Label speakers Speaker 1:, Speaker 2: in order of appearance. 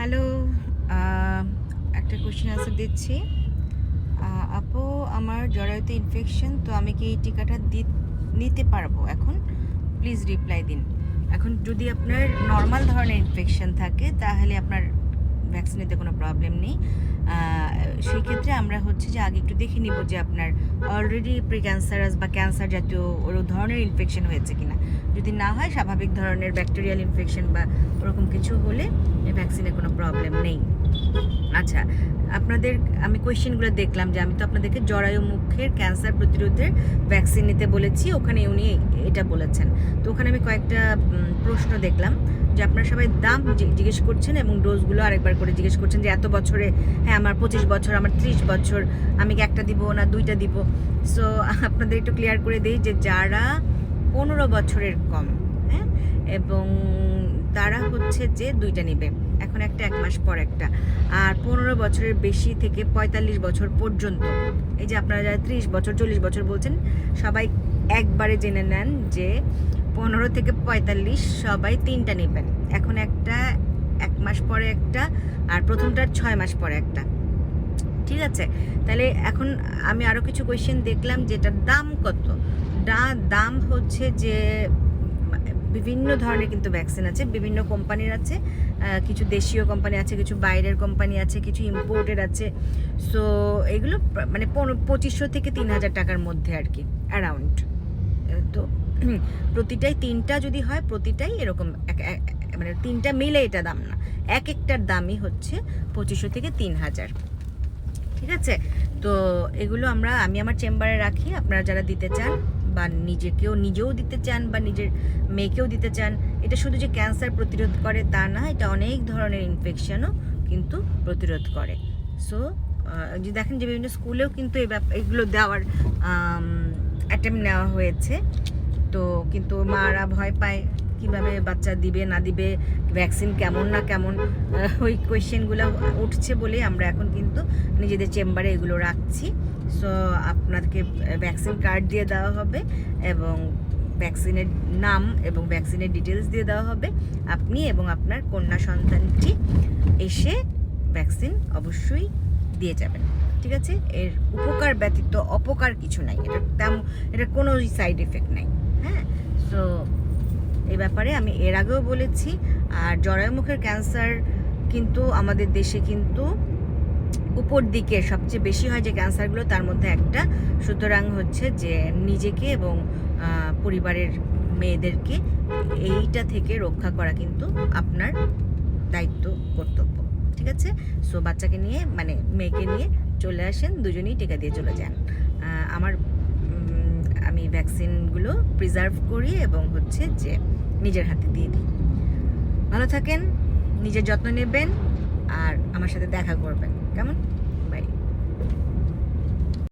Speaker 1: Hello একটা question answer দিচ্ছি। আপু, আমার জরায়ুতে ইনফেকশন তো আমি কি এই টিকাটা দি- নিতে পারব এখন? প্লিজ রিপ্লাই দিন। এখন যদি আপনার নর্মাল ধরনের ইনফেকশন থাকে, তাহলে আপনার ভ্যাকসিন নিতে কোনো প্রবলেম নেই। সেই ক্ষেত্রে আমরা হচ্ছে যে আগে একটু দেখে নিব যে আপনার অলরেডি প্রি ক্যান্সারাস বা ক্যান্সার জাতীয় ওরকম ধরনের ইনফেকশন হয়েছে কিনা। যদি না হয়, স্বাভাবিক ধরনের ব্যাকটেরিয়াল ইনফেকশন বা ওরকম কিছু হলে ভ্যাকসিনে কোনো প্রবলেম নেই। আচ্ছা আপনাদের, আমি কোয়েশ্চেনগুলো দেখলাম যে আমি তো আপনাদেরকে জরায়ু মুখের ক্যান্সার প্রতিরোধের ভ্যাকসিন নিতে বলেছি, ওখানে উনি এটা বলেছেন। তো ওখানে আমি কয়েকটা প্রশ্ন দেখলাম যে আপনারা সবাই দাম জিজ্ঞেস করছেন এবং ডোজগুলো আরেকবার করে জিজ্ঞেস করছেন যে এত বছরে হ্যাঁ আমার পঁচিশ বছর, আমার ত্রিশ বছর, আমি কি একটা দিব না দুইটা দিব? সো আপনাদের একটু ক্লিয়ার করে দিই যে যারা পনেরো বছরের কম হ্যাঁ এবং তারা হচ্ছে যে দুইটা নেবে। এখন একটা, এক মাস পর একটা। আর পনেরো বছরের বেশি থেকে পঁয়তাল্লিশ বছর পর্যন্ত। এই যে আপনারা যারা ত্রিশ বছর, চল্লিশ বছর বলছেন, সবাই একবারে জেনে নেন যে পনেরো থেকে পঁয়তাল্লিশ সবাই তিনটা নেবেন। এখন একটা, এক মাস পরে একটা, আর প্রথমটার ছয় মাস পরে একটা। ঠিক আছে? তাহলে এখন আমি আরও কিছু কোয়েশ্চেন দেখলাম যেটার দাম কত? দাম হচ্ছে যে বিভিন্ন ধরনের কিন্তু ভ্যাকসিন আছে বিভিন্ন কোম্পানির আছে কিছু দেশীয় কোম্পানি আছে কিছু বাইরের কোম্পানি আছে কিছু ইম্পোর্টেড আছে। সো এগুলো মানে পঁচিশশো থেকে তিন হাজার টাকার মধ্যে আর কি অ্যারাউন্ড তো প্রতিটাই তিনটা যদি হয় প্রতিটাই এরকম মানে তিনটা মিলে এটা দাম না। এক একটার দামই হচ্ছে পঁচিশশো থেকে তিন হাজার। ঠিক আছে? তো এগুলো আমরা আমি আমার চেম্বারে রাখি আপনারা যারা দিতে চান বা নিজেকেও নিজেও দিতে চান বা নিজের মেয়েকেও দিতে চান, এটা শুধু যে ক্যান্সার প্রতিরোধ করে তা না, এটা অনেক ধরনের ইনফেকশানও কিন্তু প্রতিরোধ করে। সো যদি দেখেন যে বিভিন্ন স্কুলেও কিন্তু এই ব্যাপার এগুলো দেওয়ার অ্যাটেম্প নেওয়া হয়েছে। তো কিন্তু মারা ভয় পায়। কীভাবে বাচ্চা দিবে, না দিবে ভ্যাকসিন কেমন, না কেমন ওই কোয়েশ্চেনগুলো উঠছে বলে আমরা এখন কিন্তু নিজেদের চেম্বারে এগুলো রাখছি। সো আপনাদেরকে ভ্যাকসিন কার্ড দিয়ে দেওয়া হবে এবং ভ্যাকসিনের নাম এবং ভ্যাকসিনের ডিটেলস দিয়ে দেওয়া হবে। আপনি এবং আপনার কন্যা সন্তানটি এসে ভ্যাকসিন অবশ্যই দিয়ে যাবেন। ঠিক আছে? এর উপকার ব্যতীত অপকার কিছু নাই। এটা তেমন এটা কোনো সাইড এফেক্ট নাই। হ্যাঁ? সো এই ব্যাপারে আমি এর আগেও বলেছি। আর জরায়ুমুখের ক্যান্সার কিন্তু আমাদের দেশে কিন্তু উপর দিকে সবচেয়ে বেশি হয় যে ক্যান্সারগুলো, তার মধ্যে একটা। সুতরাং হচ্ছে যে নিজেকে এবং পরিবারের মেয়েদেরকে এইটা থেকে রক্ষা করা কিন্তু আপনার দায়িত্ব, কর্তব্য। ঠিক আছে? সো বাচ্চাকে নিয়ে মানে মেয়েকে নিয়ে চলে আসেন, দুজনেই টিকা দিয়ে চলে যান। আমার আমি আমি ভ্যাকসিনগুলো প্রিজার্ভ করি এবং হচ্ছে যে নিজের হাতে দিয়ে দিই। ভালো থাকেন, নিজের যত্ন নেবেন আর আমার সাথে দেখা করবেন। কেমন?